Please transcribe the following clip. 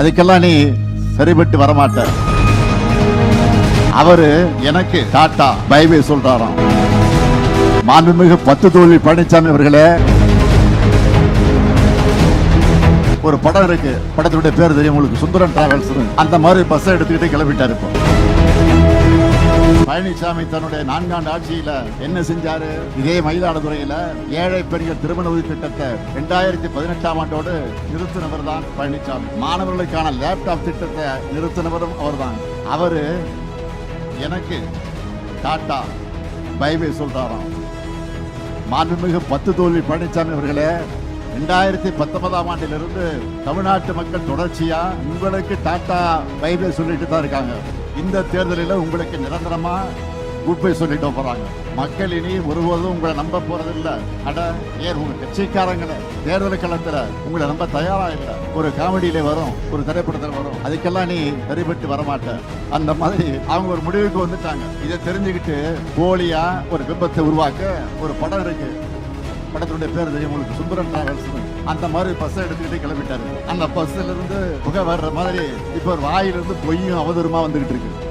அதுக்கெல்லாம் நீ சரிபட்டு வரமாட்ட. அவரு எனக்கு டாட்டா பைபிள் சொல்றாராம். மாண்புமிகு பத்து தோல்வி பழனிசாமி அவர்களே ஒரு படம் இருக்கு. படத்துடைய பேர் தெரியும் உங்களுக்கு. சுந்தரம் டிராவல்ஸ் அந்த மாதிரி பஸ் எடுத்துக்கிட்டு கிளம்பிட்டாரு இப்போ. பழனிசாமி தன்னுடைய நான்காண்டு ஆட்சியில என்ன செஞ்சாரு? இதே மயிலாடுதுறையில ஏழை பெண்கள் திருமண உதவி திட்டத்தை ரெண்டாயிரத்தி பதினெட்டாம் ஆண்டோடு நிறுத்தினவர் தான் பழனிசாமி. மாணவர்களுக்கான லேப்டாப் திட்டத்தை நிறுத்தினவரும் அவர்தான். அவரு எனக்கு டாட்டா பைபை சொல்றாராம். மாண்புமிகு பத்து தோல்வி பழனிசாமி அவர்களே ரெண்டாயிரத்தி பத்தொன்பதாம் ஆண்டிலிருந்து தமிழ்நாட்டு மக்கள் தொடர்ச்சியா உங்களுக்கு டாட்டா பைபை சொல்லிட்டு தான் இருக்காங்க. இந்த தேர்தலில் உங்களுக்கு நிரந்தரமா குட் பை சொல்லிட்டு போறாங்க. மக்கள் இனி ஒருபோதும் உங்களை நம்ப போறது இல்ல அட ஏன் உங்க கட்சிக்காரங்களை? தேர்தல் களத்துல உங்களை நம்ப தயாரா இல்ல. ஒரு காமெடியில வரும் ஒரு திரைப்படத்துல வரும். அதுக்கெல்லாம் நீ சரிபட்டு வரமாட்ட. அந்த மாதிரி அவங்க ஒரு முடிவுக்கு வந்துட்டாங்க. இதை தெரிஞ்சுக்கிட்டு போலியா ஒரு விபத்தை உருவாக்க ஒரு படம் இருக்கு. படத்தினுடைய பேர் தெரியும். உங்களுக்கு சுந்தரம் டிராவல்ஸ் அந்த மாதிரி பஸ் எடுத்துக்கிட்டு கிளம்பிட்டாரு. அந்த பஸ்ல இருந்து புகை வர்ற மாதிரி இப்ப ஒரு வாயிலிருந்து பொய்யும் அவதூறுமா வந்துகிட்டு இருக்கு.